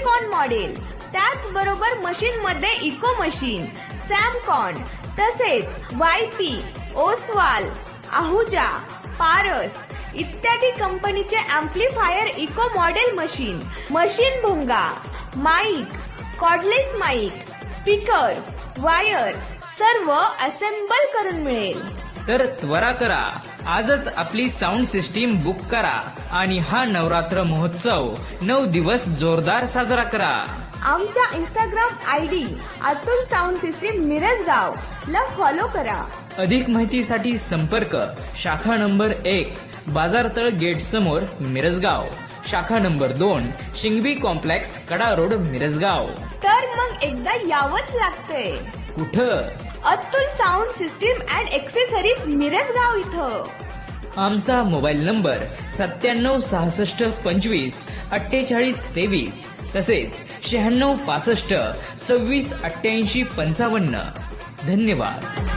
Silicon model त्याचबरोबर machine मध्ये echo machine Samcon तसेच वाय पी ओसवाल आहुजा पारस इत्यादी कंपनीचे amplifier echo model machine machine भोंगा mic cordless mic speaker wire सर्व असेंबल करून मिळेल. तर त्वरा करा. आजच आपली साऊंड सिस्टीम बुक करा. आणि हा नवरात्र महोत्सव नऊ दिवस जोरदार साजरा करा. आमच्या Instagram I D Atul sound system Mirajgaon. ला फॉलो करा. अधिक माहितीसाठी संपर्क शाखा नंबर एक बाजारतळ गेट समोर मिरजगाव. शाखा नंबर दोन शिंगवी कॉम्प्लेक्स कडा रोड मिरजगाव. तर मग एकदा यावंच लागतंय. कुठं? Atul sound system and accessories Mirajgaon इथं. आमचा मोबाईल नंबर सत्त्याण्णव सहासष्ट पंचवीस अठ्ठेचाळीस तेवीस तसेच शहाण्णव पासष्ट सव्वीस अठ्ठ्याऐंशी पंचावन्न. धन्यवाद.